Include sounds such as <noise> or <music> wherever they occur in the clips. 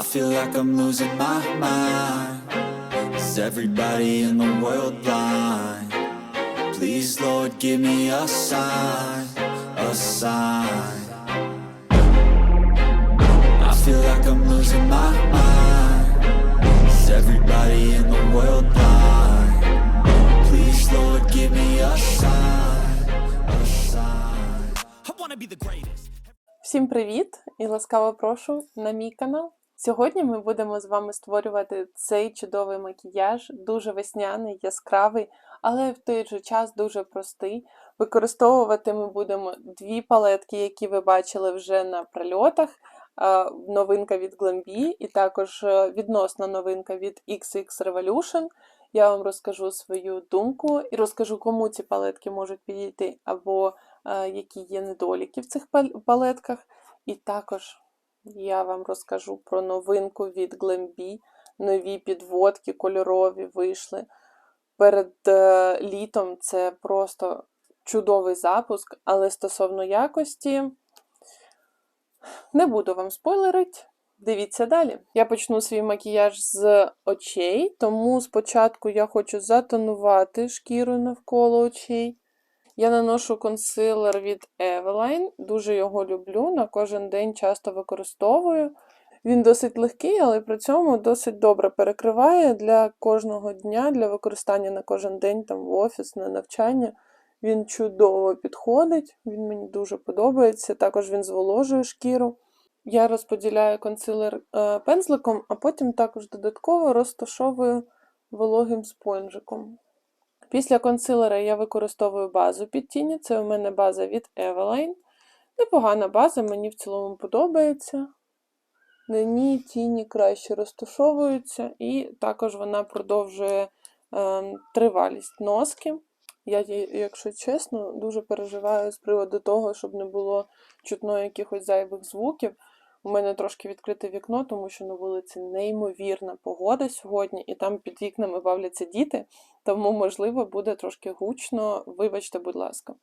I feel like I'm losing my mind. Is everybody in the world blind? Please, Lord, give me a sign, a sign. I feel like I'm losing my mind. Is everybody in the world blind? Please, Lord, give me a sign, a sign. I wanna be the greatest. Всім привіт і ласкаво прошу на мій канал. Сьогодні ми будемо з вами створювати цей чудовий макіяж, дуже весняний, яскравий, але в той же час дуже простий. Використовувати ми будемо дві палетки, які ви бачили вже на прольотах. Новинка від Glambi і також е, відносна новинка від XX Revolution. Я вам розкажу свою думку і розкажу, кому ці палетки можуть підійти, або е, які є недоліки в цих палетках. І також я вам розкажу про новинку від Glambi. Нові підводки кольорові вийшли. Перед е, літом це просто чудовий запуск, але стосовно якості не буду вам спойлерити. Дивіться далі. Я почну свій макіяж з очей, тому спочатку я хочу затонувати шкіру навколо очей. Я наношу консилер від Eveline, дуже його люблю, на кожен день часто використовую. Він досить легкий, але при цьому досить добре перекриває для кожного дня, для використання на кожен день там в офіс, на навчання. Він чудово підходить, він мені дуже подобається. Також він зволожує шкіру. Я розподіляю консилер е, пензликом, а потім також додатково розташовую вологим спонжиком. Після консилера я використовую базу під тіні. Це у мене база від Eveline. Непогана база, мені в цілому подобається. На ній тіні краще розташовуються, і також вона продовжує е, тривалість носки. Я, якщо чесно, дуже переживаю з приводу того, щоб не було чутно якихось зайвих звуків. У мене трошки відкрите вікно, тому що на вулиці неймовірна погода сьогодні, і там під вікнами бавляться діти, тому, можливо, буде трошки гучно. Вибачте, будь ласка.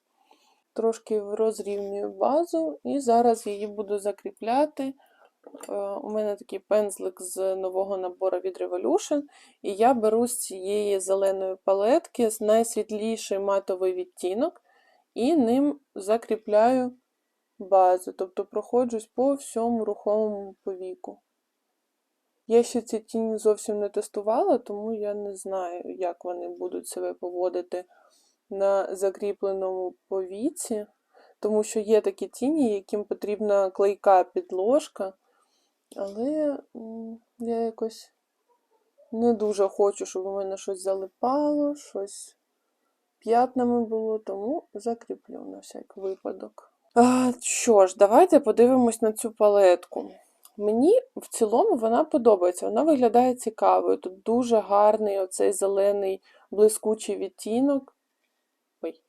Трошки розрівнюю базу і зараз її буду закріпляти. Е, У мене такий пензлик з нового набору від Revolution, і я беру з цієї зеленої палетки найсвітліший матовий відтінок і ним закріпляю базу, тобто проходжусь по всьому рухомому повіку. Я ще ці тіні зовсім не тестувала, тому я не знаю, як вони будуть себе поводити на закріпленому повіці, тому що є такі тіні, яким потрібна клейка підложка, але я якось не дуже хочу, щоб у мене щось залипало, щось п'ятнами було, тому закріплю на всяк випадок. Що ж, давайте подивимось на цю палетку. Мені в цілому вона подобається, вона виглядає цікавою. Тут дуже гарний оцей зелений блискучий відтінок. Ой,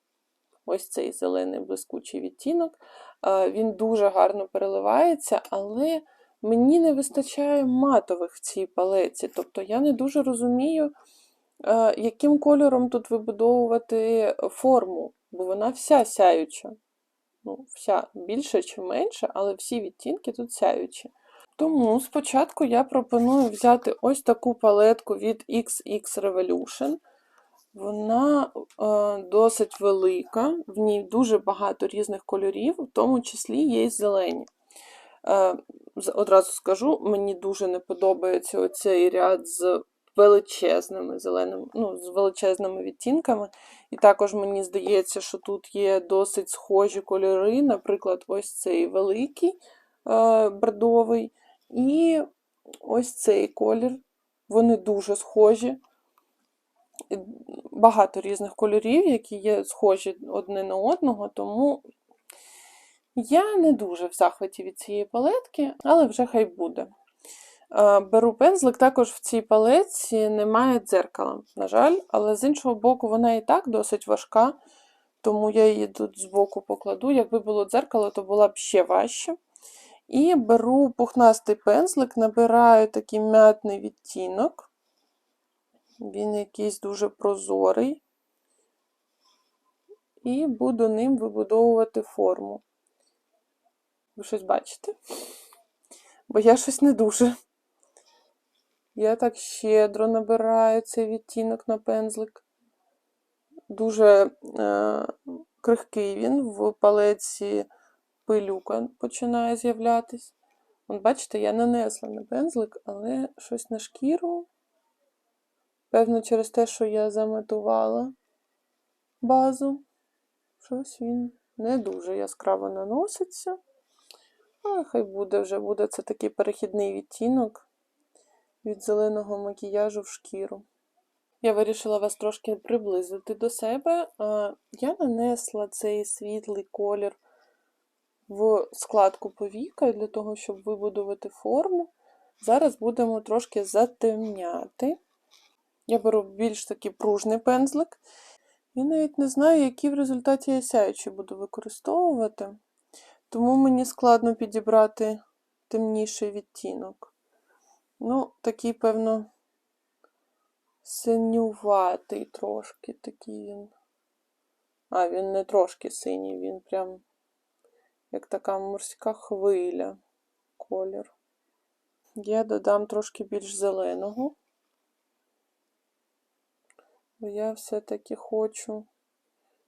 ось цей зелений блискучий відтінок. Він дуже гарно переливається, але мені не вистачає матових в цій палеці. Тобто я не дуже розумію, яким кольором тут вибудовувати форму, бо вона вся сяюча. Ну, вся більше чи менше, але всі відтінки тут сяючі. Тому спочатку я пропоную взяти ось таку палетку від XX Revolution. Вона е, досить велика, в ній дуже багато різних кольорів, в тому числі є й зелені. Е, одразу скажу, мені дуже не подобається оцей ряд з величезними зеленими, ну, з величезними відтінками. І також мені здається, що тут є досить схожі кольори, наприклад, ось цей великий е, бордовий і ось цей колір. Вони дуже схожі. Багато різних кольорів, які є схожі одне на одного, тому я не дуже в захваті від цієї палетки, але вже хай буде. Е, Беру пензлик, також в цій палетці немає дзеркала, на жаль, але з іншого боку, вона і так досить важка, тому я її тут збоку покладу. Якби було дзеркало, то була б ще важче. І беру пухнастий пензлик, набираю такий м'ятний відтінок. Він якийсь дуже прозорий. І буду ним вибудовувати форму. Ви щось бачите? Бо я щось не дуже. Я так щедро набираю цей відтінок на пензлик. Дуже е, крихкий він в палеці пилюка починає з'являтись. От бачите, я нанесла на пензлик, але щось на шкіру. Певно, через те, що я заметувала базу. Щось він не дуже яскраво наноситься. Але хай буде вже буде це такий перехідний відтінок від зеленого макіяжу в шкіру. Я вирішила вас трошки приблизити до себе. Я нанесла цей світлий колір в складку повіка для того, щоб вибудувати форму. Зараз будемо трошки затемняти. Я беру більш такий пружний пензлик. Я навіть не знаю, які в результаті я сяючі буду використовувати, тому мені складно підібрати темніший відтінок. Ну, такий, певно, синюватий трошки такий він. А, він не трошки синій, він прям як така морська хвиля колір. Я додам трошки більш зеленого. Бо я все-таки хочу,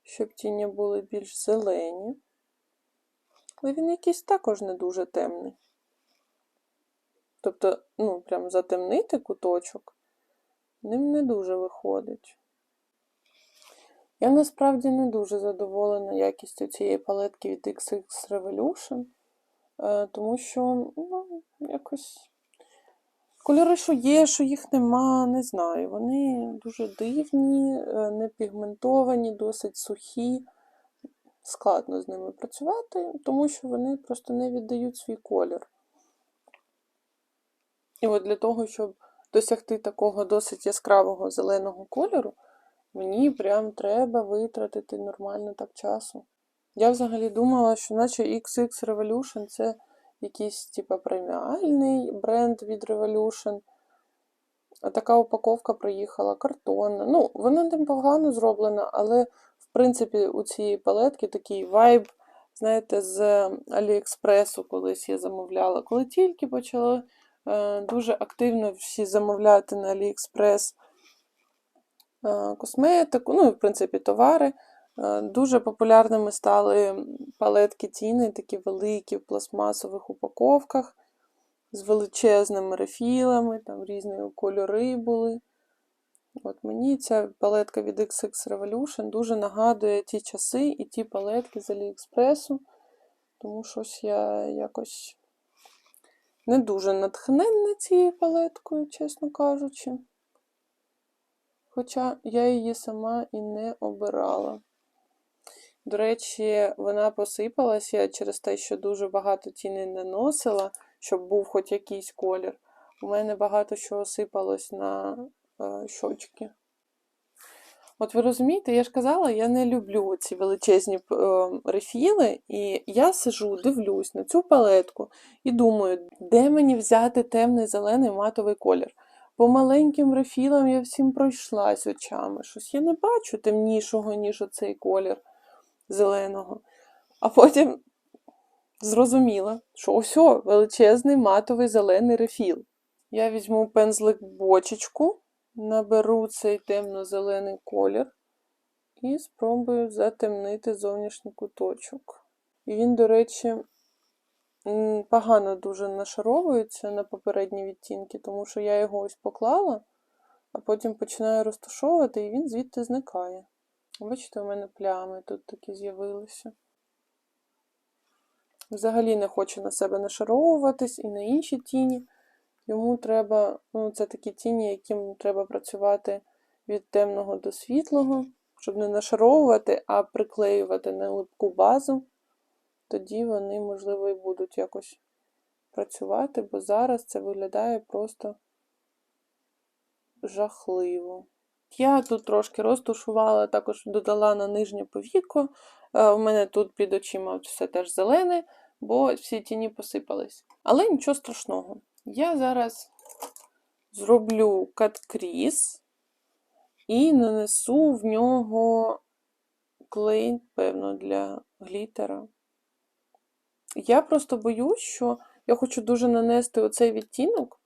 щоб тіні були більш зелені. Але він якийсь також не дуже темний. Тобто, ну, прям затемнити куточок ним не дуже виходить. Я насправді не дуже задоволена якістю цієї палетки від XX Revolution, е, тому що, ну, якось. Кольори, що є, що їх нема, не знаю. Вони дуже дивні, е, не пігментовані, досить сухі. Складно з ними працювати, тому що вони просто не віддають свій колір. І от для того, щоб досягти такого досить яскравого зеленого кольору, мені прям треба витратити нормально так часу. Я взагалі думала, що наче XX Revolution це якийсь типу, преміальний бренд від Revolution. Така упаковка приїхала картонна. Ну, вона непогано зроблена, але, в принципі, у цієї палетки такий вайб, знаєте, з Аліекспресу колись я замовляла. Коли тільки почала дуже активно всі замовляти на Аліекспрес е, косметику, ну і, в принципі, товари. Е, Дуже популярними стали палетки тіни, такі великі в пластмасових упаковках з величезними рефілами, там різні кольори були. От Мені ця палетка від XX Revolution дуже нагадує ті часи і ті палетки з Аліекспресу, тому щось я якось не дуже натхненна цією палеткою, чесно кажучи. Хоча я її сама і не обирала. До речі, вона посипалася через те, що дуже багато тіни наносила, щоб був хоч якийсь колір. У мене багато чого сипалось на е, щочки. От ви розумієте, я ж казала, я не люблю ці величезні е, рефіли, і я сижу, дивлюсь на цю палетку і думаю, де мені взяти темний зелений матовий колір. По маленьким рефілам я всім пройшлась очами. Щось я не бачу темнішого, ніж оцей колір зеленого. А потім зрозуміла, що ось величезний матовий зелений рефіл. Я візьму пензлик бочечку, наберу цей темно-зелений колір і спробую затемнити зовнішній куточок. І він, до речі, погано дуже нашаровується на попередні відтінки, тому що я його ось поклала, а потім починаю розташовувати, і він звідти зникає. Бачите, у мене плями тут такі з'явилися. Взагалі не хочу на себе нашаровуватись і на інші тіні. Йому треба, ну, це такі тіні, яким треба працювати від темного до світлого, щоб не нашаровувати, а приклеювати на липку базу. Тоді вони, можливо, і будуть якось працювати, бо зараз це виглядає просто жахливо. Я тут трошки розтушувала, також додала на нижнє повіко. Е, У мене тут під очима все теж зелене, бо всі тіні посипались. Але нічого страшного. Я зараз зроблю каткріс і нанесу в нього клей, певно, для глітера. Я просто боюсь, що я хочу дуже нанести оцей відтінок,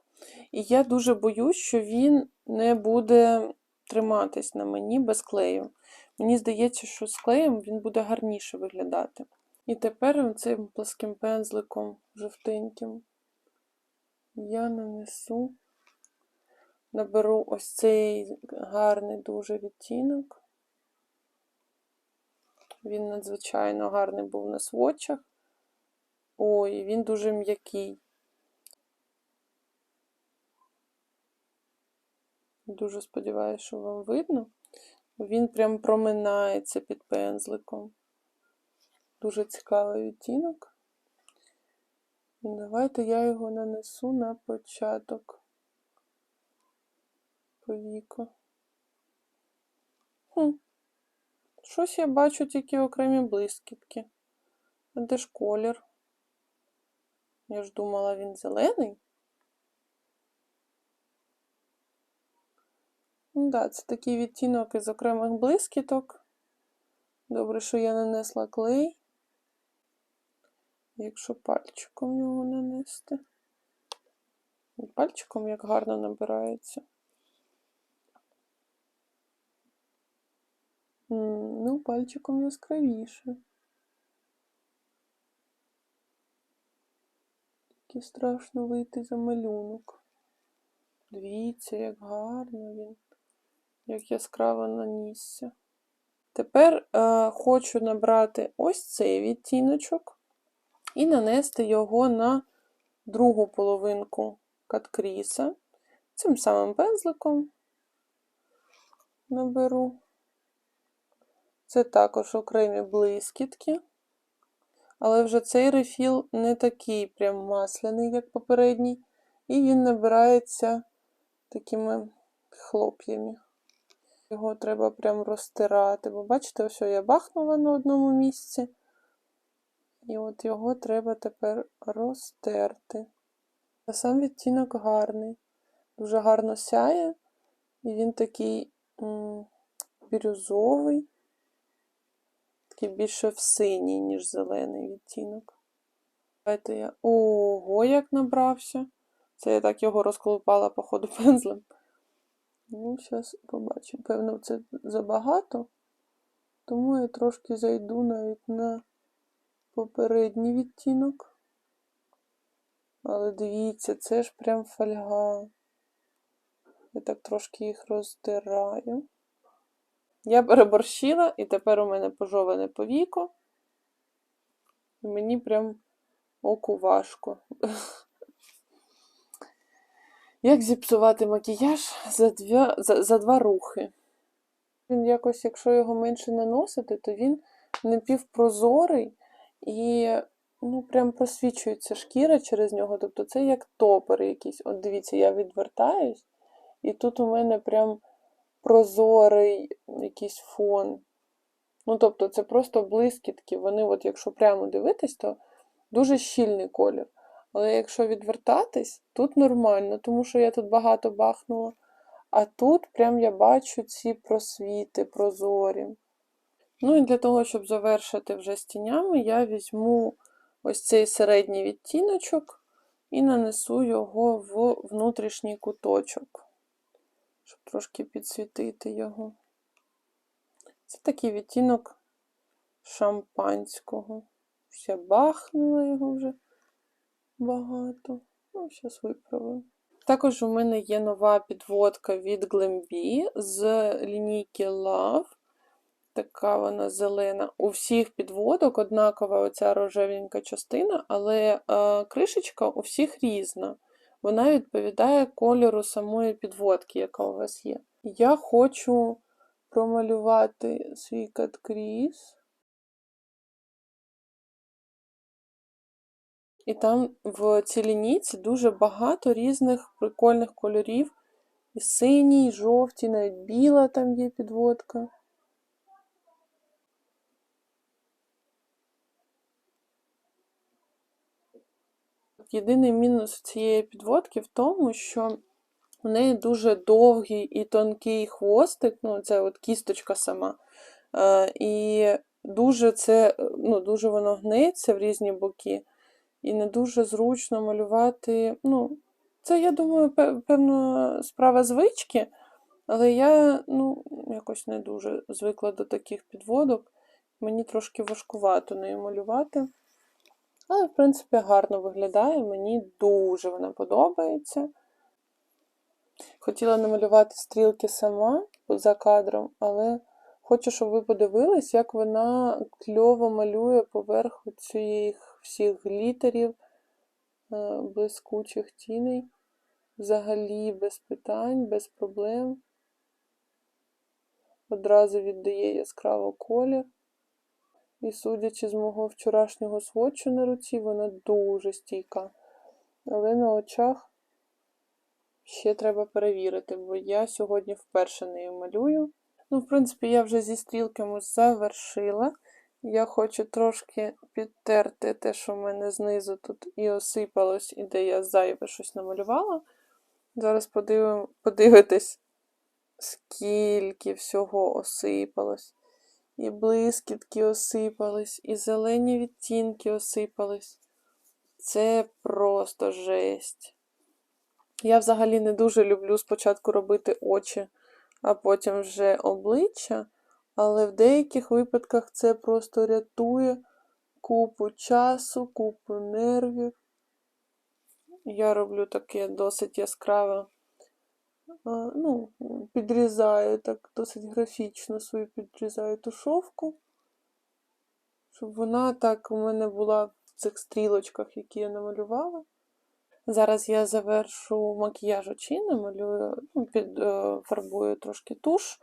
І я дуже боюсь, що він не буде триматись на мені без клею. Мені здається, що з клеєм він буде гарніше виглядати. І тепер цим пласким пензликом жовтеньким я нанесу, наберу ось цей гарний дуже відтінок. Він надзвичайно гарний був на сводчах. Ой, він дуже м'який. Дуже сподіваюся, що вам видно. Він прям проминається під пензликом. Дуже цікавий відтінок. Давайте я його нанесу на початок повіку. Хм. Щось я бачу тільки окремі блискітки. А де ж колір? Я ж думала, він зелений. Ну да, це такий відтінок із окремих блискіток. Добре, що я нанесла клей. Якщо пальчиком його нанести. Пальчиком як гарно набирається. Ну, пальчиком яскравіше. Тільки страшно вийти за малюнок. Дивіться, як гарно він, як яскраво нанісся. Тепер е, хочу набрати ось цей відтіночок і нанести його на другу половинку каткріса. Цим самим пензликом наберу. Це також окремі блискітки. Але вже цей рефіл не такий прям масляний, як попередній, і він набирається такими хлоп'ями. Його треба прям розтирати. Бо бачите, ось я бахнула на одному місці. І от його треба тепер розтерти. А сам відтінок гарний. Дуже гарно сяє. І він такий м, бірюзовий, такий більше в синій, ніж зелений відтінок. Давайте я. Ого, як набрався. Це я так його розколупала, по ходу <laughs> пензлем. Ну, зараз побачимо. Певно, це забагато, тому я трошки зайду навіть на попередній відтінок. Але дивіться, це ж прям фольга. Я так трошки їх роздираю. Я переборщила, і тепер у мене пожоване повіко. І мені прям оку важко. Як зіпсувати макіяж за, дві, за, за два рухи? Він якось, якщо його менше наносити, то він напівпрозорий і ну, прям просвічується шкіра через нього. Тобто це як топер якийсь. От дивіться, я відвертаюсь, і тут у мене прям прозорий якийсь фон. Ну, тобто, це просто блискітки. Вони, от, якщо прямо дивитись, то дуже щільний колір. Але якщо відвертатись, тут нормально, тому що я тут багато бахнула. А тут прям я бачу ці просвіти прозорі. Ну і для того, щоб завершити вже з тінями, я візьму ось цей середній відтіночок і нанесу його в внутрішній куточок, щоб трошки підсвітити його. Це такий відтінок шампанського. Я бахнула його вже багато. Ну, зараз виправимо. Також у мене є нова підводка від Glambi з лінійки Love. Така вона зелена. У всіх підводок однакова оця рожевенька частина, але е, кришечка у всіх різна. Вона відповідає кольору самої підводки, яка у вас є. Я хочу промалювати свій каткріс. І там в цій лінійці дуже багато різних прикольних кольорів. І синій, і жовті, навіть біла там є підводка. Єдиний мінус цієї підводки в тому, що у неї дуже довгий і тонкий хвостик, ну, це от кісточка сама. Е, і дуже це, ну, дуже воно гнеться в різні боки. І не дуже зручно малювати, ну, Це, я думаю, певно, справа звички, але я ну, якось не дуже звикла до таких підводок. Мені трошки важкувато нею малювати. Але, в принципі, гарно виглядає. Мені дуже вона подобається. Хотіла намалювати стрілки сама за кадром, але хочу, щоб ви подивились, як вона кльово малює поверх цих всіх глітерів, е, блискучих тіней. Взагалі без питань, без проблем. Одразу віддає яскраво колір. І судячи з мого вчорашнього сводчу на руці, вона дуже стійка. Але на очах ще треба перевірити, бо я сьогодні вперше нею малюю. Ну, в принципі, я вже зі стрілками завершила. Я хочу трошки підтерти те, що в мене знизу тут і осипалось, і де я зайве щось намалювала. Зараз подивим, подивитесь, скільки всього осипалось. І блискітки осипались, і зелені відтінки осипались. Це просто жесть. Я взагалі не дуже люблю спочатку робити очі, а потім вже обличчя, але в деяких випадках це просто рятує купу часу, купу нервів. Я роблю таке досить яскраве, ну, підрізаю так досить графічно свою підрізаю тушовку, щоб вона так у мене була в цих стрілочках, які я намалювала. Зараз я завершу макіяж очі, намалюю, ну, під, е, фарбую трошки туш,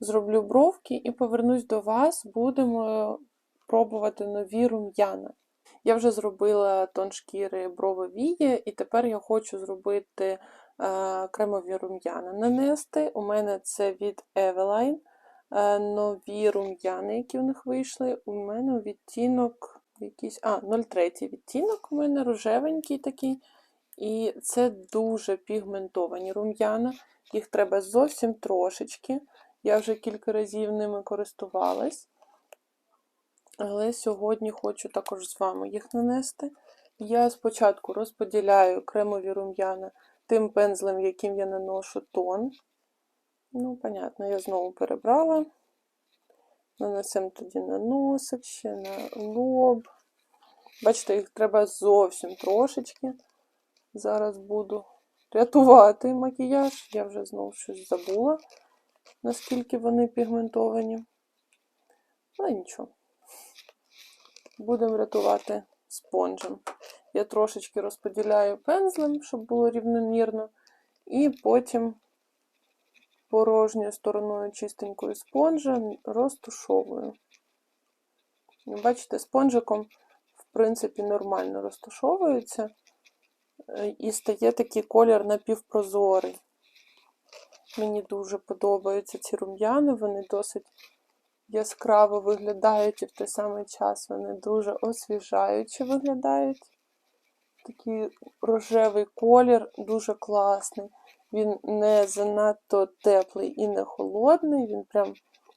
зроблю бровки і повернусь до вас. Будемо пробувати нові рум'яна. Я вже зробила тон шкіри брови вії, і тепер я хочу зробити кремові рум'яна. Нанести. У мене це від Eveline. Е, нові рум'яни, які в них вийшли. У мене відтінок якийсь. А, 03 відтінок у мене рожевенький такий. І це дуже пігментовані рум'яна. Їх треба зовсім трошечки. Я вже кілька разів ними користувалась. Але сьогодні хочу також з вами їх нанести. Я спочатку розподіляю кремові рум'яна тим пензлем, яким я наношу тон. Ну, понятно, я знову перебрала. Нанесемо тоді на носик, ще на лоб. Бачите, їх треба зовсім трошечки. Зараз буду рятувати макіяж. Я вже знову щось забула, наскільки вони пігментовані. Але нічого. Будемо рятувати спонжем. Я трошечки розподіляю пензлем, щоб було рівномірно. І потім порожньою стороною чистенькою спонжа розтушовую. Бачите, спонжиком, в принципі, нормально розташовується. Е, І стає такий колір напівпрозорий. Мені дуже подобаються ці рум'яни, вони досить яскраво виглядають і в той самий час вони дуже освіжаюче виглядають. Такий рожевий колір, дуже класний. Він не занадто теплий і не холодний. Він прям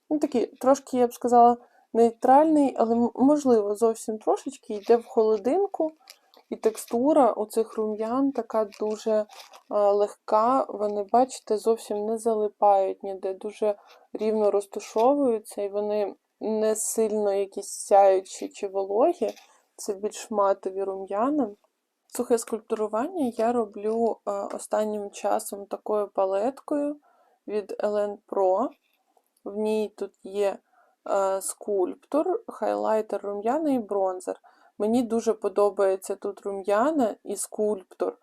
ну, такий, трошки, я б сказала, нейтральний, але можливо, зовсім трошечки йде в холодинку. І текстура у цих рум'ян така дуже легка. Вони, бачите, зовсім не залипають ніде, дуже рівно розташовуються, і вони не сильно якісь сяючі чи вологі. Це більш матові рум'яна. Сухе скульптурування я роблю е, останнім часом такою палеткою від Elen Pro. В ній тут є е, скульптор, хайлайтер рум'яна і бронзер. Мені дуже подобається тут рум'яна і скульптор.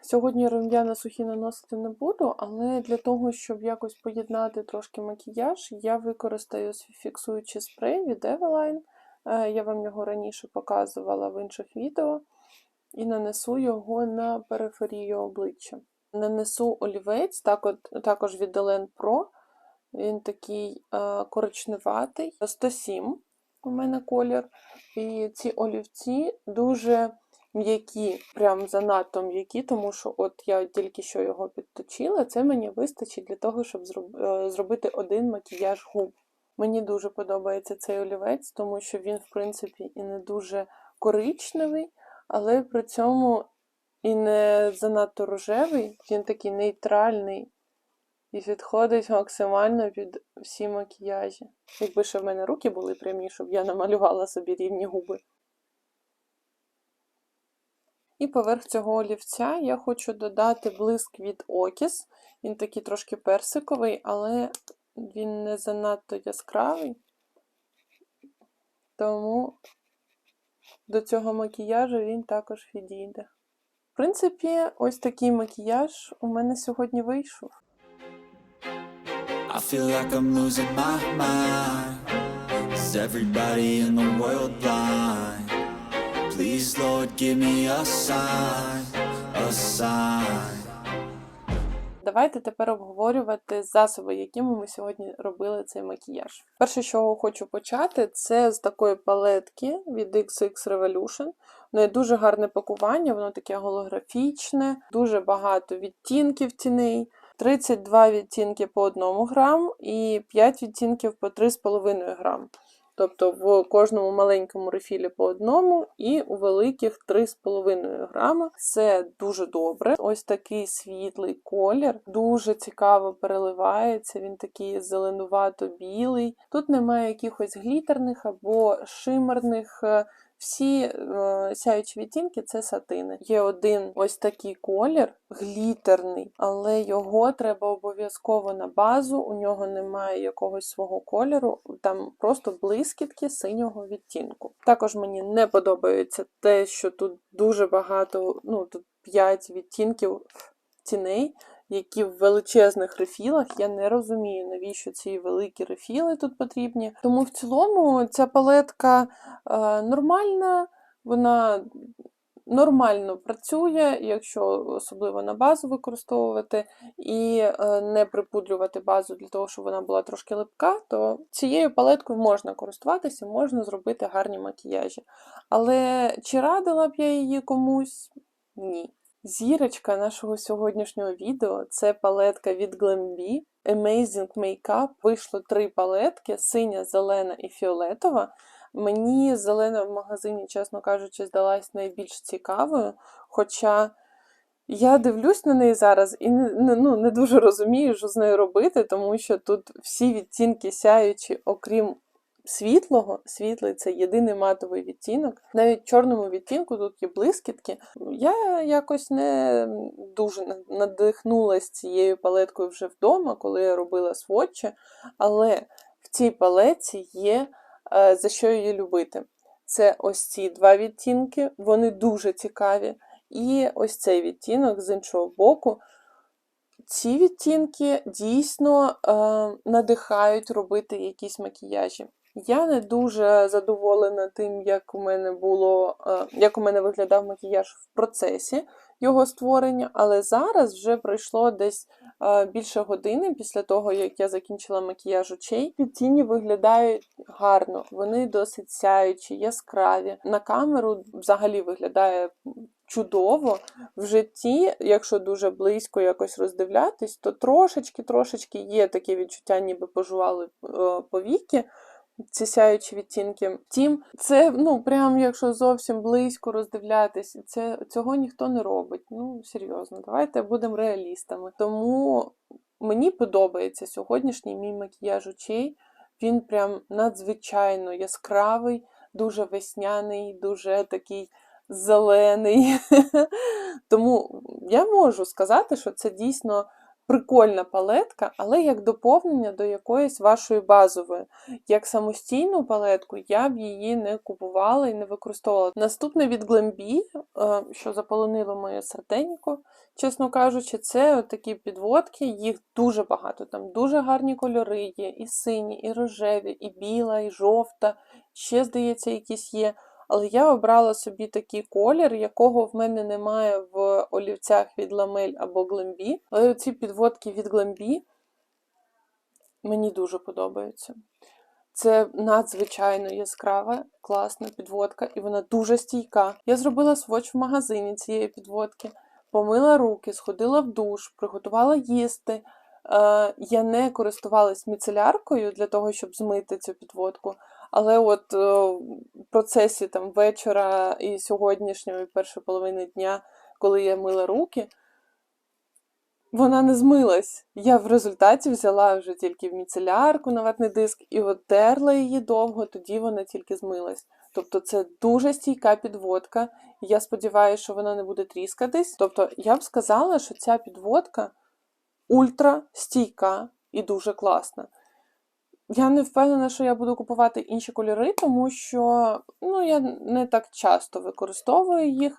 Сьогодні рум'яна сухі наносити не буду, але для того, щоб якось поєднати трошки макіяж, я використаю фіксуючий спрей від Eveline. Е, Я вам його раніше показувала в інших відео. І нанесу його на периферію обличчя. Нанесу олівець, також від Elen Pro. Він такий е, коричневатий, 107 у мене колір. І ці олівці дуже м'які, прям занадто м'які, тому що от я тільки що його підточила. Це мені вистачить для того, щоб е, зробити один макіяж губ. Мені дуже подобається цей олівець, тому що він, в принципі, і не дуже коричневий, але при цьому і не занадто рожевий, він такий нейтральний і підходить максимально під всі макіяжі. Якби ще в мене руки були прямі, щоб я намалювала собі рівні губи. І поверх цього олівця я хочу додати блиск від Окіс. Він такий трошки персиковий, але він не занадто яскравий. Тому до цього макіяжу він також відійде. В принципі, ось такий макіяж у мене сьогодні вийшов. I feel like I'm losing my mind. Is everybody in the world blind? Please, Lord, give me a sign, a sign. Давайте тепер обговорювати засоби, якими ми сьогодні робили цей макіяж. Перше, чого хочу почати, це з такої палетки від XX Revolution. Неї дуже гарне пакування, воно таке голографічне, дуже багато відтінків тіней. 32 відтінки по 1 грам і 5 відтінків по 3,5 грам. Тобто в кожному маленькому рефілі по одному і у великих 3,5 грама. Це дуже добре. Ось такий світлий колір, дуже цікаво переливається. Він такий зеленувато-білий. Тут немає якихось глітерних або шимерних. Всі е, сяючі відтінки це сатини. Є один ось такий колір, глітерний, але його треба обов'язково на базу. У нього немає якогось свого кольору, там просто блискітки синього відтінку. Також мені не подобається те, що тут дуже багато, ну тут 5 відтінків тіней, які в величезних рефілах. Я не розумію, навіщо ці великі рефіли тут потрібні. Тому в цілому ця палетка е, нормальна, вона нормально працює, якщо особливо на базу використовувати, і е, не припудрювати базу для того, щоб вона була трошки липка, то цією палеткою можна користуватися, можна зробити гарні макіяжі. Але чи радила б я її комусь? Ні. Зірочка нашого сьогоднішнього відео це палетка від Glambi Amazing Makeup. Вийшло три палетки: синя, зелена і фіолетова. Мені зелена в магазині, чесно кажучи, здалась найбільш цікавою. Хоча я дивлюсь на неї зараз і не, ну, не дуже розумію, що з нею робити, тому що тут всі відтінки сяючі, окрім світлого. Світлий це єдиний матовий відтінок. Навіть в чорному відтінку тут є блискітки. Я якось не дуже на- надихнулась цією палеткою вже вдома, коли я робила сводчі, але в цій палетці є е, за що її любити. Це ось ці два відтінки, вони дуже цікаві. І ось цей відтінок з іншого боку. Ці відтінки дійсно е, надихають робити якісь макіяжі. Я не дуже задоволена тим, як у мене було, е, як у мене виглядав макіяж в процесі його створення, але зараз вже пройшло десь е, більше години після того, як я закінчила макіяж очей. Відтіні виглядають гарно, вони досить сяючі, яскраві. На камеру взагалі виглядає чудово. В житті, якщо дуже близько якось роздивлятись, то трошечки-трошечки є таке відчуття, ніби пожували е, повіки. Ці сяючі відтінки. Втім, це ну прям якщо зовсім близько роздивлятись, це цього ніхто не робить. Ну серйозно, давайте будемо реалістами. Тому мені подобається сьогоднішній мій макіяж очей. Він прям надзвичайно яскравий, дуже весняний, дуже такий зелений. <laughs> Тому я можу сказати, що це дійсно прикольна палетка, але як доповнення до якоїсь вашої базової. Як самостійну палетку я б її не купувала і не використовувала. Наступне від е, що заполонило моє серденько, чесно кажучи, це такі підводки, їх дуже багато. Там дуже гарні кольори є, і сині, і рожеві, і біла, і жовта. Ще, здається, якісь є. Але я обрала собі такий колір, якого в мене немає в олівцях від Ламель або Glambi. Але ці підводки від Glambi мені дуже подобаються. Це надзвичайно яскрава, класна підводка, і вона дуже стійка. Я зробила своч в магазині цієї підводки, помила руки, сходила в душ, приготувала їсти. Е, я не користувалась міцеляркою для того, щоб змити цю підводку. Але от е, в процесі там вечора і сьогоднішньої першої половини дня коли я мила руки, вона не змилась. Я в результаті взяла вже тільки в міцелярку на ватний диск і от терла її довго, тоді вона тільки змилась. Тобто це дуже стійка підводка. Я сподіваюся, що вона не буде тріскатись. Тобто, я б сказала, що ця підводка ультра стійка і дуже класна. Я не впевнена, що я буду купувати інші кольори, тому що ну, я не так часто використовую їх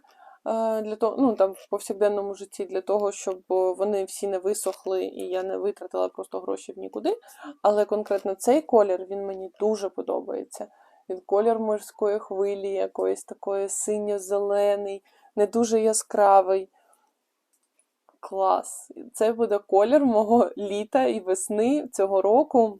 е, для того, ну, там, в повсякденному житті для того, щоб вони всі не висохли і я не витратила просто гроші в нікуди. Але конкретно цей колір він мені дуже подобається. Він колір морської хвилі, якоїсь такої синьо-зелений, не дуже яскравий. Клас! Це буде колір мого літа і весни цього року.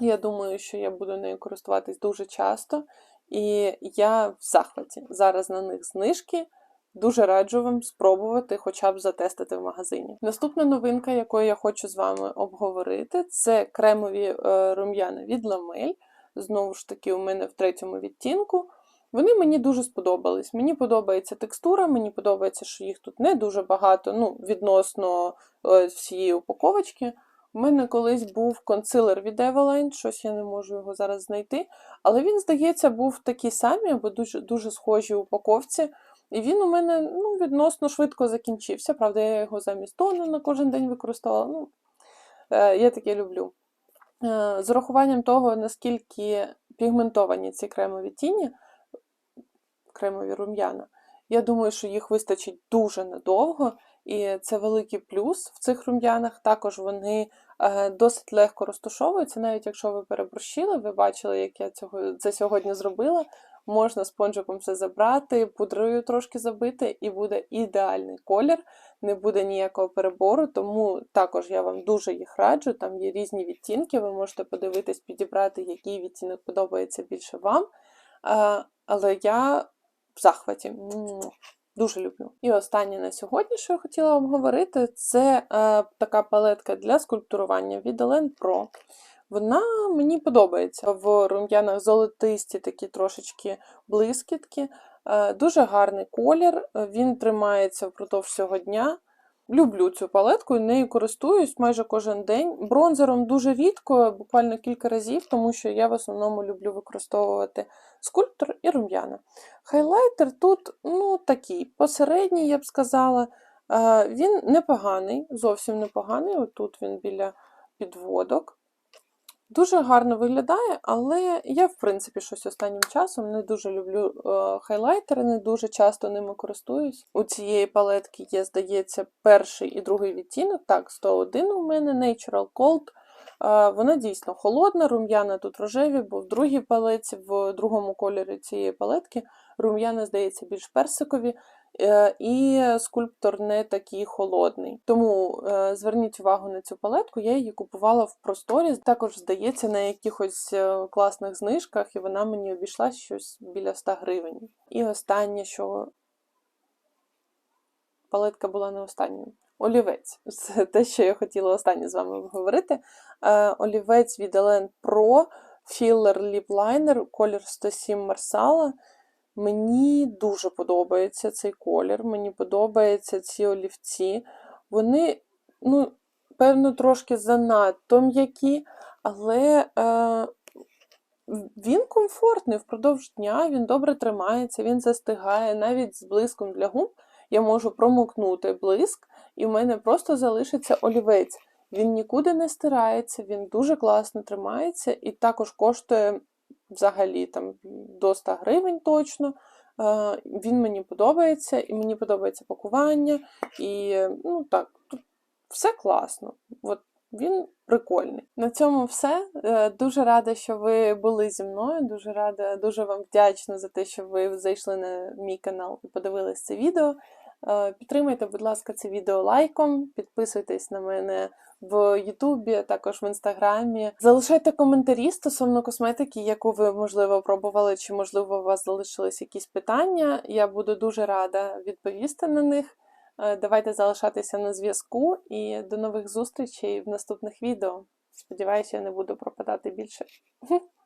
Я думаю, що я буду нею користуватись дуже часто, і я в захваті. Зараз на них знижки. Дуже раджу вам спробувати хоча б затестити в магазині. Наступна новинка, яку я хочу з вами обговорити, це кремові е, рум'яна від Ламель. Знову ж таки, у мене в третьому відтінку. Вони мені дуже сподобались. Мені подобається текстура, мені подобається, що їх тут не дуже багато, ну, відносно е, всієї упаковочки. У мене колись був консилер від Eveline, щось я не можу його зараз знайти. Але він, здається, був такий самий, або дуже дуже схожі упаковці. І він у мене ну, відносно швидко закінчився. Правда, я його замість тону на кожен день використовувала. Ну, е, Я таке люблю. Е, З урахуванням того, наскільки пігментовані ці кремові тіні, кремові рум'яна, я думаю, що їх вистачить дуже надовго. І це великий плюс в цих рум'янах. Також вони досить легко розташовуються, навіть якщо ви переборщили, ви бачили, як я цього, це сьогодні зробила. Можна спонжиком все забрати, пудрою трошки забити, і буде ідеальний колір, не буде ніякого перебору, тому також я вам дуже їх раджу. Там є різні відтінки, ви можете подивитись, підібрати, який відтінок подобається більше вам. Е, Але я в захваті. Дуже люблю. І останнє на сьогодні, що я хотіла обговорити, це е, така палетка для скульптурування від Elen Pro. Вона мені подобається. В рум'янах золотисті такі трошечки блискітки. Е, дуже гарний колір, він тримається впродовж всього дня. Люблю цю палетку і нею користуюсь майже кожен день. Бронзером дуже рідко, буквально кілька разів, тому що я в основному люблю використовувати скульптор і рум'яна. Хайлайтер тут ну, такий посередній, я б сказала. Е, Він непоганий, зовсім непоганий. Отут він біля підводок. Дуже гарно виглядає, але я, в принципі, щось останнім часом не дуже люблю е, хайлайтери, не дуже часто ними користуюсь. У цієї палетки є, здається, перший і другий відтінок. Так, 101 у мене Natural Cold. Е, Вона дійсно холодна, рум'яна тут рожеві, бо в другій палеці, в другому кольорі цієї палетки рум'яна, здається, більш персикові. Е, І скульптор не такий холодний. Тому е, зверніть увагу на цю палетку, я її купувала в просторі. Також, здається, на якихось е, класних знижках, і вона мені обійшла щось біля 100 гривень. І останнє, що палетка була не останньою. Олівець. <laughs> Це те, що я хотіла останнє з вами обговорити. Олівець від Elen Pro Filler Lip Liner, колір 107 Marsala. Мені дуже подобається цей колір, мені подобаються ці олівці. Вони, ну, певно, трошки занадто м'які, але е, він комфортний впродовж дня, він добре тримається, він застигає. Навіть з блиском для губ я можу промокнути блиск, і в мене просто залишиться олівець. Він нікуди не стирається, він дуже класно тримається і також коштує взагалі там до 100 гривень точно. Е, Він мені подобається, і мені подобається пакування. І ну так, все класно. От він прикольний. На цьому все. Е, Дуже рада, що ви були зі мною. Дуже рада, дуже вам вдячна за те, що ви зайшли на мій канал і подивились це відео. Е, Підтримайте, будь ласка, це відео лайком, підписуйтесь на мене в Ютубі, також в інстаграмі. Залишайте коментарі стосовно косметики, яку ви, можливо, пробували, чи, можливо, у вас залишились якісь питання. Я буду дуже рада відповісти на них. Е, Давайте залишатися на зв'язку і до нових зустрічей в наступних відео. Сподіваюся, я не буду пропадати більше. <laughs>